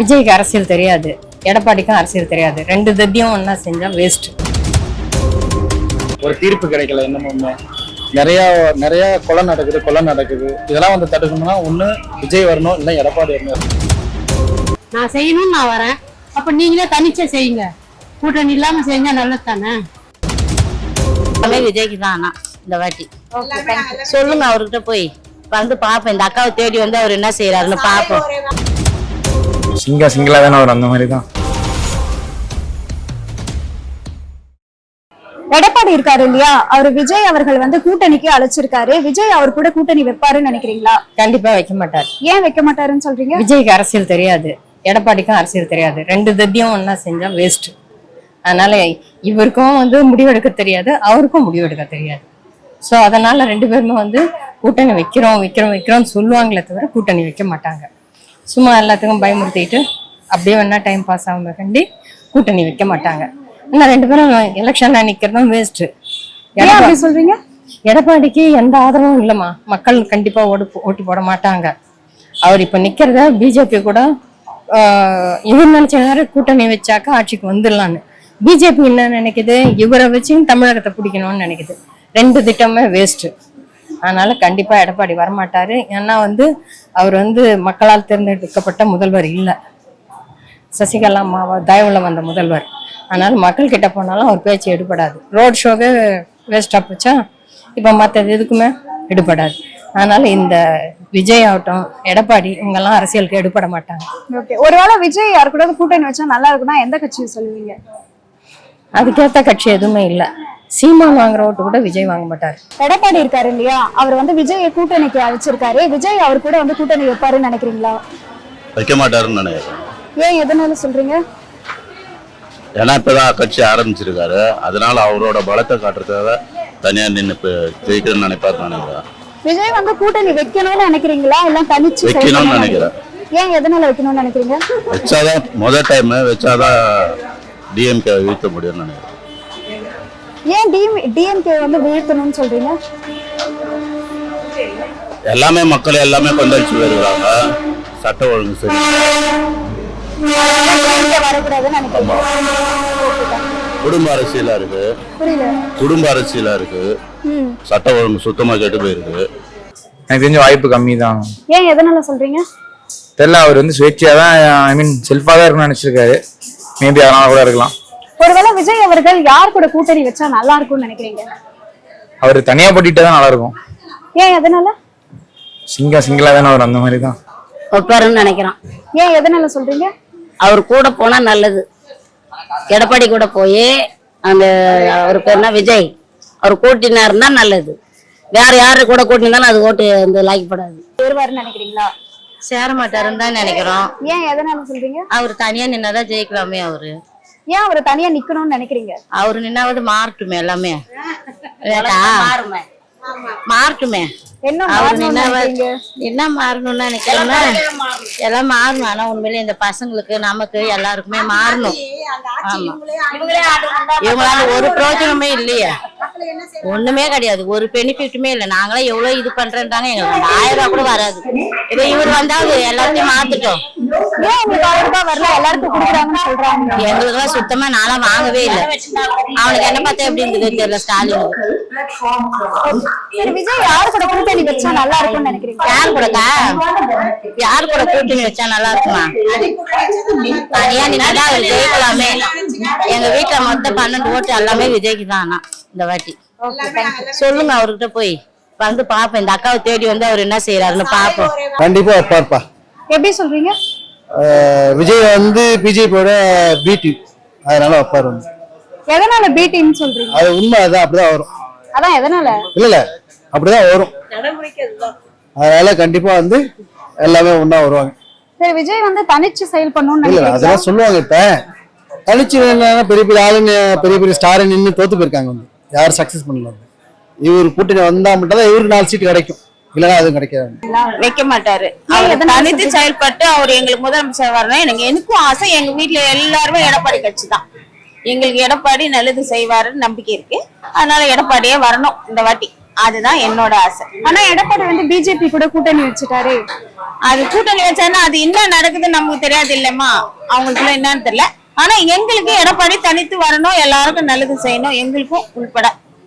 விஜய்க்கு அரசியல் தெரியாது. எடப்பாடிக்கும் அரசியல் தெரியாது. ரெண்டு தத்தியும் ஒண்ணா செஞ்சா வேஸ்ட் ஒரு தீர்ப்பு கிடைக்கல என்னமோ நிறைய நிறைய கொலை நடக்குது கொலை நடக்குது. இதெல்லாம் வந்து தடுக்கணும்னா ஒண்ணு விஜய் வரணும் இல்லை எடப்பாடி வரணும். நான் செய்யணும்னு நான் வரேன். அப்ப நீங்களே தனிச்சே செய்யுங்க. கூட்டணி இல்லாம செஞ்சா நல்லது தானே எல்லாமே விஜய்க்கு தான் ஆனா இந்த வாட்டி. சொல்லுங்க அவர்கிட்ட போய். வந்து பாப்போம். இந்த அக்காவை தேடி வந்து அவர் என்ன செய்யறாருன்னு பாப்போம். சிங்கா சிங்கிளா தானே வரும் அந்த மாதிரி தான். எடப்பாடி இருக்காரு இல்லையா? அவர் விஜய் அவர்கள் வந்து கூட்டணிக்கு அழைச்சிருக்காரு. விஜய் அவர் கூட கூட்டணி வைப்பாருன்னு நினைக்கிறீங்களா? கண்டிப்பா வைக்க மாட்டார். ஏன் வைக்க மாட்டாருன்னு சொல்றீங்க? விஜய்க்கு அரசியல் தெரியாது. எடப்பாடிக்கும் அரசியல் தெரியாது. ரெண்டு தத்தியும் ஒண்ணா செஞ்சா வேஸ்ட் அதனால இவருக்கும் வந்து முடிவெடுக்க தெரியாது அவருக்கும் முடிவெடுக்க தெரியாது. ஸோ அதனால ரெண்டு பேருமே வந்து கூட்டணி வைக்கிறோம் வைக்கிறோம் வைக்கிறோம்னு சொல்லுவாங்களே தவிர கூட்டணி வைக்க மாட்டாங்க. சும்மா எல்லாத்துக்கும் பயமுறுத்திட்டு அப்படியே வேணா டைம் பாஸ் ஆகாம கண்டி கூட்டணி வைக்க மாட்டாங்க. இன்னும் ரெண்டு பேரும் எலெக்ஷன்ல நிக்கிறதும் வேஸ்ட் ஏன் அப்படி சொல்றீங்க? எடப்பாடிக்கு எந்த ஆதரவும் இல்லைம்மா. மக்கள் கண்டிப்பா ஓட்டு ஓட்டு போட மாட்டாங்க. அவர் இப்ப நிக்கிறத பிஜேபி கூட இவர் நினைச்ச நேரம் கூட்டணி வச்சாக்கா ஆட்சிக்கு வந்துடலான்னு. பிஜேபி என்ன நினைக்குது? இவரை வச்சு தமிழகத்தை பிடிக்கணும்னு நினைக்குது. ரெண்டு திட்டமே வேஸ்ட் அதனால கண்டிப்பா எடப்பாடி வரமாட்டாரு. ஏன்னா வந்து அவர் வந்து மக்களால் தேர்ந்தெடுக்கப்பட்ட முதல்வர் இல்லை. சசிகலா அம்மாவா தயவுல வந்த முதல்வர். அதனால மக்கள் கிட்ட போனாலும் அவர் பேச்சு எடுபடாது. ரோட் ஷோவே வேஸ்டா போச்சா? இப்ப மற்றது எதுக்குமே எடுபடாது. அதனால இந்த விஜய் ஆகட்டும் எடப்பாடி இவங்கெல்லாம் அரசியலுக்கு எடுபட மாட்டாங்க. ஓகே. ஒருவேளை விஜய் யார் கூட கூட்டணி வச்சா நல்லா இருக்கும்னா எந்த கட்சியை சொல்லுவீங்க? அதுக்கேத்த கட்சி எதுவுமே இல்லை. சீமான் வாங்குற ஓட்டு கூட விஜய் வாங்க மாட்டார். எடப்பாடி இருக்காரு இல்லையா? அவர் வந்து விஜய் கூட்டணிக்கு அழைச்சிருக்காரு. விஜய் அவர் கூட வந்து கூட்டணி வைப்பாருன்னு நினைக்கிறீங்களா? வைக்க மாட்டாருன்னு நினைக்கிறேன். ஏன் எதனால சொல்றீங்க? ஏன்னா இப்பதான் கட்சி ஆரம்பிச்சிருக்காரு. அதனால அவரோட பலத்தை காட்டுறதுக்காக தனியா நின்று ஜெயிக்கணும்னு நினைப்பாருன்னு நினைக்கிறேன். விஜய் வந்து கூட்டணி வைக்கணும்னு நினைக்கிறீங்களா? இல்ல தனிச்சு வைக்கணும்னு நினைக்கிறேன். ஏன் எதனால வைக்கணும்னு நினைக்கிறீங்க? வச்சாதான் முதல் டைம் வச்சாதான் டிஎம்கே வீழ்த்த முடியும்னு நினைக்கிறேன். ஏன் டிஎம் டிஎம்கே வந்து வீழ்த்தணும்னு சொல்றீங்க? எல்லாமே மக்கள் எல்லாமே கொந்தளிச்சு வருகிறாங்க சட்ட ஒழுங்கு சரி. வரக்கூடாதுன்னு குடும்ப அரசியலா இருக்கு. குடும்ப அரசியலா இருக்கு. சட்ட ஒழுங்கு சுத்தமா கெட்டு போயிருக்கு. எனக்கு தெரிஞ்ச வாய்ப்பு கம்மி தான் ஏன் எதனால சொல்றீங்க? தெரியல அவர் வந்து சுயேட்சையா தான் ஐ மீன் செல்ஃபா தான் இருக்கணும்னு நினைச்சிருக்காரு. மேபி அதனால கூட இருக்கலாம். ஒருவேளை விஜய் அவர்கள் யார் கூட கூட்டணி வச்சா நல்லா இருக்கும்னு நினைக்கிறீங்க? அவர் தனியா போட்டிட்டு தான் நல்லா இருக்கும். ஏன் எதனால? சிங்கா சிங்கிளா தானே வரும் அந்த மாதிரி தான். வைப்பாருன்னு நினைக்கிறான். ஏன் எதனால சொல்றீங்க? அவர் கூட போனா நல்லது. எடப்பாடி கூட போய் அந்த அவர் பேர் என்ன? விஜய். அவர் கூட்டினா இருந்தா நல்லது. வேற யாரு கூட கூட்டினாலும் அது ஓட்டு வந்து லாய்க்கப்படாது. வருவாருன்னு நினைக்கிறீங்களா? சேர மாட்டாருன்னு தான் நினைக்கிறோம். ஏன் எதனால சொல்றீங்க? அவர் தனியா நின்னாதான் ஜெயிக்கலாமே அவரு. ஏன் அவர் தனியா நிக்கணும்னு நினைக்கிறீங்க? அவரு நின்னாவது மாறட்டுமே எல்லாமே? மாறட்டுமே. என்ன என்ன மாறணும்னு நினைக்கிறேன்னா எல்லாம் மாறணும். ஆனா உண்மையிலே இந்த பசங்களுக்கு நமக்கு எல்லாருக்குமே மாறணும். இவங்களால ஒரு பிரயோஜனமே இல்லையே. ஒண்ணுமே கிடையாது. ஒரு பெனிஃபிட்டுமே இல்லை. நாங்களே எவ்வளவு இது பண்றேன்றாங்க. எங்களுக்கு ஆயிரம் ரூபாய் கூட வராது. இப்போ இவர் வந்தாவது எல்லாத்தையும் மாத்திட்டோம். எங்களுக்கெல்லாம் சுத்தமா நான்லாம் வாங்கவே இல்லை. அவனுக்கு என்ன பார்த்தா எப்படி இருந்தது தெரியல விஜய் யார் கூட கூட்டணி வச்சா நல்லா இருக்கும்னு நினைக்கிறீங்க? யார் கூடக்கா? யார் கூட கூட்டணி வச்சா நல்லா இருக்குமா? தனியா நின்னாதான் அவர் ஜெயிக்கலாமே. எங்க வீட்டுல மொத்தம் பன்னெண்டு ஓட்டு எல்லாமே விஜய்க்கு தான் ஆனா இந்த வாட்டி சொல்லுங்க அவர்கிட்ட போய். வந்து பாப்போம். இந்த அக்காவை தேடி வந்து அவர் என்ன செய்யறாருன்னு பாப்போம். கண்டிப்பா வைப்பார்ப்பா எப்படி சொல்றீங்க? விஜய் வந்து பிஜேபியோட பிடி அதனால வைப்பார் எதனால பி டீம் சொல்றீங்க? அது உண்மை அதான் அப்படிதான் வரும். அதான் எதனால? இல்ல இல்ல. அப்படிதான் வரும். அதனால கண்டிப்பா வந்து எல்லாமே ஒண்ணா வருவாங்க. சரி விஜய் வந்து தனிச்சு செயல்படணும்னு இல்ல. நினைக்கிறீங்களா? அதெல்லாம் சொல்லுவாங்க இப்ப. தனிச்சு பெரிய பெரிய ஆளுங்க பெரிய பெரிய ஸ்டார் நின்று தோத்து போயிருக்காங்க வந்து. யாரும் சக்சஸ் பண்ணல. இவர் கூட்டணி வந்தா மட்டும் தான் இவருக்கு நாலு சீட் கிடைக்கும். இல்லைன்னா அதுவும் கிடைக்காது. வைக்க மாட்டாரு. தனித்து? செயல்பட்டு அவர் எங்களுக்கு முதலமைச்சர் வரணும் எனக்கு எனக்கும் ஆசை எங்க வீட்ல எல்லாருமே எடப்பாடி கட்சி தான். எங்களுக்கு எடப்பாடி நல்லது செய்வாருன்னு நம்பிக்கை இருக்கு. அதனால எடப்பாடியே வரணும் இந்த வாட்டி. அதுதான் என்னோட ஆசை. ஆனா எடப்பாடி வந்து பிஜேபி கூட கூட்டணி வச்சுட்டாரு. அது கூட்டணி வச்சாருன்னா அது என்ன நடக்குதுன்னு நமக்கு தெரியாது இல்லம்மா. அவங்களுக்குள்ள என்னன்னு தெரியல. ஆனா எங்களுக்கு எடப்பாடி தனித்து வரணும் எல்லாருக்கும் நல்லது செய்யணும் எங்களுக்கும் உள்பட.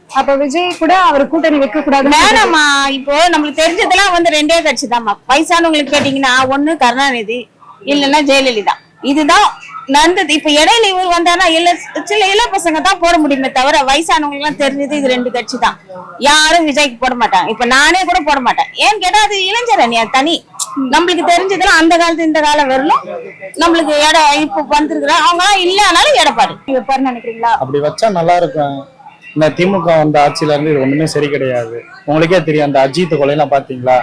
அப்ப விஜய் கூட அவர் கூட்டணி வைக்க கூடாது வேணாம்மா இப்போ நம்மளுக்கு தெரிஞ்சதெல்லாம் வந்து ரெண்டே கட்சி தான்மா வயசானவங்களுக்கு கேட்டீங்கன்னா ஒண்ணு கருணாநிதி இல்லைன்னா ஜெயலலிதா. இதுதான் நடந்தது. இப்ப இடையில இவர் வந்தாருன்னா இல்ல சில இள பசங்க தான் போட முடியுமே தவிர வயசானவங்களுக்கு எல்லாம் தெரிஞ்சது இது ரெண்டு கட்சி தான் யாரும் விஜய்க்கு போட மாட்டாங்க. இப்ப நானே கூட போட மாட்டேன். ஏன்னு கேட்டா அது இளைஞர் அணி அது தனி. நம்மளுக்கு தெரிஞ்சதெல்லாம் அந்த காலத்து இந்த காலம் வரலும் நம்மளுக்கு இட இப்ப வந்திருக்கிற அவங்க எல்லாம் இல்லைனாலும் எடப்பாடி. நினைக்கிறீங்களா? அப்படி வச்சா நல்லா இருக்கும். இந்த திமுக வந்த ஆட்சியில இருந்து இது ஒண்ணுமே சரி கிடையாது. உங்களுக்கே தெரியும் அந்த அஜித் கொலையெல்லாம் பாத்தீங்களா?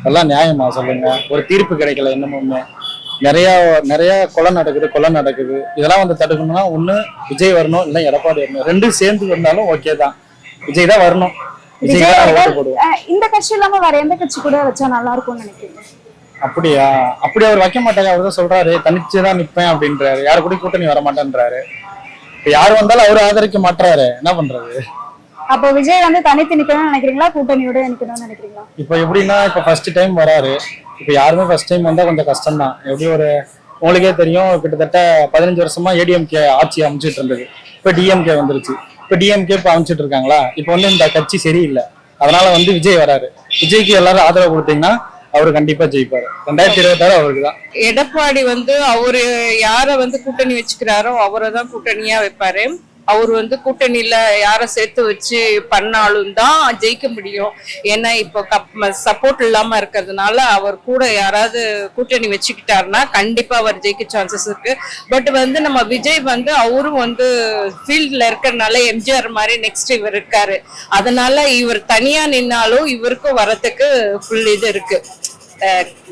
அதெல்லாம் நியாயமா சொல்லுங்க. ஒரு தீர்ப்பு கிடைக்கல இன்னமுமே. நிறைய நிறைய கொலை நடக்குது கொலை நடக்குது. இதெல்லாம் வந்து தடுக்கணும்னா ஒண்ணு விஜய் வரணும் இல்லை எடப்பாடி வரணும். ரெண்டும் சேர்ந்து வந்தாலும் ஓகே தான். விஜய் தான் வரணும். விஜய் அவர்கள், இந்த கட்சி இல்லாம வேற எந்த கட்சி கூட வச்சா நல்லா இருக்கும்னு நினைக்கிறீங்க? அப்படியா? அப்படி அவர் வைக்க மாட்டாங்க அவர் தான் சொல்றாரு தனிச்சு தான் நிப்பேன் அப்படின்றாரு. யாரு கூட கூட்டணி வர மாட்டேன்றாரு. இப்ப யார் வந்தாலும் அவர் ஆதரிக்க மாட்டாரு என்ன பண்றது? அப்போ விஜய் வந்து தனித்து நிக்கணும்னு நினைக்கிறீங்களா? கூட்டணியோட நிக்கணும்னு நினைக்கிறீங்களா? இப்போ எப்படின்னா இப்போ ஃபர்ஸ்ட் டைம் வராரு. இப்போ யாருமே ஃபர்ஸ்ட் டைம் வந்தா கொஞ்சம் கஷ்டம் தான் எப்படி ஒரு உங்களுக்கே தெரியும் கிட்டத்தட்ட பதினஞ்சு வருஷமா ஏடிஎம்கே ஆட்சி அமைச்சிட்டு இருந்தது. இப்போ டிஎம்கே வந்துருச்சு. இப்போ டிஎம்கே அமைச்சிட்டு இருக்காங்களா? இப்போ வந்து இந்த கட்சி சரியில்லை. அதனால வந்து விஜய் வராரு. விஜய்க்கு எல்லாரும் ஆதரவு கொடுத்தீங்கன்னா அவர் கண்டிப்பா ஜெயிப்பாரு. ரெண்டாயிரத்தி இருபத்தாறு அவருக்கு தான் எடப்பாடி வந்து அவரு யார வந்து கூட்டணி வச்சுக்கிறாரோ அவரை தான் கூட்டணியா வைப்பாரு. அவர் வந்து கூட்டணியில யாரை சேர்த்து வச்சு பண்ணாலும் தான் ஜெயிக்க முடியும். ஏன்னா இப்போ சப்போர்ட் இல்லாம இருக்கிறதுனால அவர் கூட யாராவது கூட்டணி வச்சுக்கிட்டாருன்னா கண்டிப்பா அவர் ஜெயிக்க சான்சஸ் இருக்கு. பட் வந்து நம்ம விஜய் வந்து அவரும் வந்து ஃபீல்ட்ல இருக்கிறதுனால எம்ஜிஆர் மாதிரி நெக்ஸ்ட் இவர் இருக்காரு. அதனால இவர் தனியா நின்னாலும் இவருக்கும் வரத்துக்கு ஃபுல் இது இருக்கு.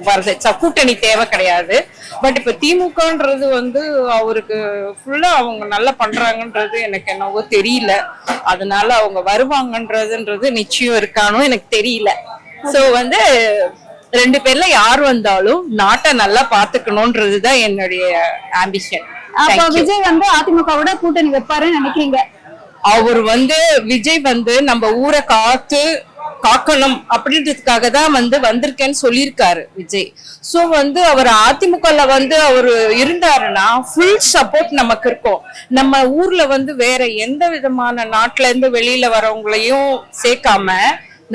வருது. கூட்டணி தேவை கிடையாது. பட் இப்ப திமுகன்றது வந்து அவருக்கு ஃபுல்லா அவங்க நல்லா பண்றாங்கன்றது எனக்கு என்னவோ தெரியல. அதனால அவங்க வருவாங்கன்றதுன்றது நிச்சயம் இருக்கானோ எனக்கு தெரியல. சோ வந்து ரெண்டு பேர்ல யார் வந்தாலும் நாட்டை நல்லா பாத்துக்கணும்ன்றதுதான் என்னுடைய ஆம்பிஷன் அப்போ விஜய் வந்து அதிமுகவோட கூட்டணி வைப்பாருன்னு நினைக்கிறீங்க? அவர் வந்து விஜய் வந்து நம்ம ஊரை காத்து காக்கணும் அப்படின்றதுக்காக தான் வந்து வந்திருக்கேன்னு சொல்லியிருக்காரு விஜய். ஸோ வந்து அவர் அதிமுகல வந்து அவர் இருந்தாருன்னா ஃபுல் சப்போர்ட் நமக்கு இருக்கும். நம்ம ஊர்ல வந்து வேற எந்த விதமான நாட்டுல இருந்து வெளியில வரவங்களையும் சேர்க்காம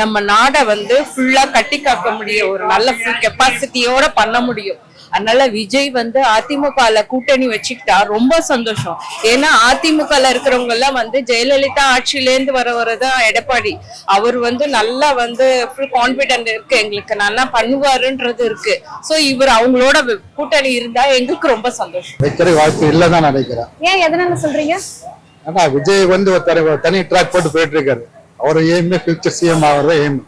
நம்ம நாடை வந்து ஃபுல்லா கட்டி காக்க முடியும் ஒரு நல்ல ஃபுல் கெப்பாசிட்டியோட பண்ண முடியும். அதனால விஜய் வந்து அதிமுகல கூட்டணி வச்சுக்கிட்டா ரொம்ப சந்தோஷம். ஏன்னா அதிமுகல இருக்கிறவங்க எல்லாம் வந்து ஜெயலலிதா ஆட்சியில இருந்து வர வரதான் எடப்பாடி. அவர் வந்து நல்லா வந்து ஃபுல் கான்பிடென்ட் இருக்கு எங்களுக்கு. நல்லா பண்ணுவாருன்றது இருக்கு. சோ இவர் அவங்களோட கூட்டணி இருந்தா எங்களுக்கு ரொம்ப சந்தோஷம். வைக்கிற வாய்ப்பு இல்லைதான் நினைக்கிறேன். ஏன் எதனால சொல்றீங்க? ஆனா விஜய் வந்து தனி ஒரு தனி ட்ராக் போட்டு போயிட்டு இருக்காரு அவர் எய்மே ஃபியூச்சர் சிஎம் ஆகிறத எய்ம்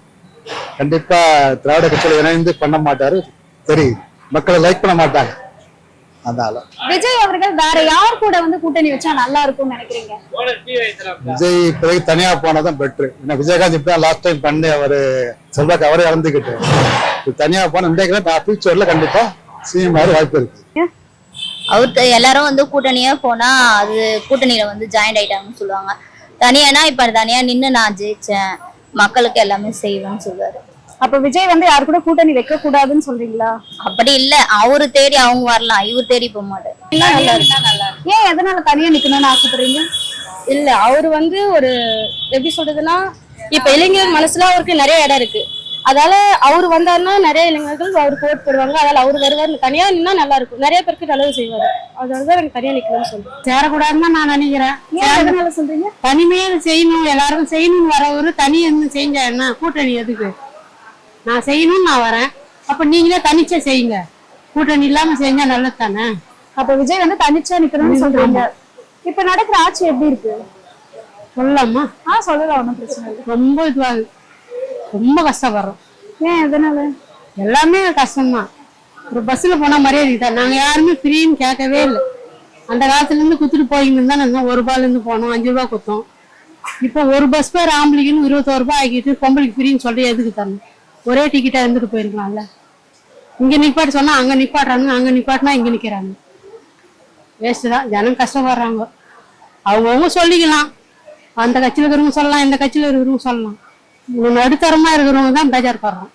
கண்டிப்பா திராவிட கட்சியில இணைந்து பண்ண மாட்டாரு. தெரியுது. மக்களை லைக் பண்ண மாட்டாங்க. அதனால விஜய் அவர்கள் வேற யார் கூட வந்து கூட்டணி வச்சா நல்லா இருக்கும்னு நினைக்கிறீங்க? விஜய் பிறகு தனியா போனதான் பெட்ரு ஏன்னா விஜயகாந்த் இப்பதான் லாஸ்ட் டைம் பண்ணி அவரு செல்வாக்கு அவரே இறந்துக்கிட்டு இப்ப தனியா போன இந்த ஃபியூச்சர்ல கண்டிப்பா சிஎம் வாய்ப்பு இருக்கு. அவருக்கு எல்லாரும் வந்து கூட்டணியா போனா அது கூட்டணியில வந்து ஜாயிண்ட் ஆயிட்டாங்கன்னு சொல்லுவாங்க. தனியானா இப்ப தனியா நின்னு நான் ஜெயிச்சேன். மக்களுக்கு எல்லாமே செய்வேன்னு சொல்லுவாரு. அப்ப விஜய் வந்து யார் கூட கூட்டணி வைக்க கூடாதுன்னு சொல்றீங்களா? அப்படி இல்ல. அவரு தேடி அவங்க வரலாம். இவர் தேடி போக மாட்டாரு. ஏன் எதனால தனியா நிக்கணும்னு ஆசைப்படுறீங்க? இல்ல அவர் வந்து ஒரு எப்படி சொல்றதுன்னா இப்ப இளைஞர் மனசுல அவருக்கு நிறைய இடம் இருக்கு. அதால அவர் வந்தாருன்னா நிறைய இளைஞர்கள் அவருக்கு ஓட் போடுவாங்க. அதனால அவர் வருவார். தனியா நின்னா நல்லா இருக்கும். நிறைய பேருக்கு நல்லது செய்வாரு. அதனாலதான் எனக்கு தனியா நிக்கணும்னு சொல்றேன். சேரக்கூடாதுன்னு தான் நான் நினைக்கிறேன். ஏன் எதனால சொல்றீங்க? தனிமையா செய்யணும். எல்லாருக்கும் செய்யணும்னு வரவரு தனியா இருந்து செஞ்சா என்ன? கூட்டணி எதுக்கு? நான் செய்யணும்னு நான் வரேன். அப்ப நீங்களே தனிச்சே செய்யுங்க. கூட்டணி இல்லாம செஞ்சா நல்லது தானே அப்ப விஜய் வந்து தனிச்சா நிக்கணும்னு சொல்றீங்க. இப்ப நடக்கிற ஆட்சி எப்படி இருக்கு? சொல்லலாமா? ஆ சொல்லலாம் ஒண்ணும் பிரச்சனை இல்லை. ரொம்ப இதுவாகுது ரொம்ப கஷ்டப்படுறோம். ஏன் எதனால? எல்லாமே கஷ்டம்தான். ஒரு பஸ்ஸில் போனால் மரியாதை தான் நாங்கள் யாருமே ஃப்ரீன்னு கேட்கவே இல்லை. அந்த காலத்துலேருந்து குத்துட்டு போயின்னு இருந்தா நாங்கள் ஒரு ரூபாயிலேருந்து போனோம் அஞ்சு ரூபா குத்தோம். இப்போ ஒரு பஸ் பேர் ஆம்பளைக்குன்னு இருபத்தோரு ரூபாய் ஆக்கிட்டு பொம்பளைக்கு ஃப்ரீன்னு சொல்லி எதுக்கு தரணும்? ஒரே டிக்கெட்டாக இருந்துட்டு போயிருக்கலாம்ல. இங்கே நிப்பாட்டு சொன்னால் அங்கே நிப்பாட்டுறாங்க அங்கே நிப்பாட்டினா இங்கே நிற்கிறாங்க வேஸ்ட்டு தான். ஜனம் கஷ்டப்படுறாங்க. அவங்கவுங்க சொல்லிக்கலாம். அந்த கட்சியில் இருக்கிறவங்க சொல்லலாம் இந்த கட்சியில் இருக்கிறவங்க சொல்லலாம். நடுத்தரமாக இருக்கிறவங்க தான் பேஜார் படுறோம்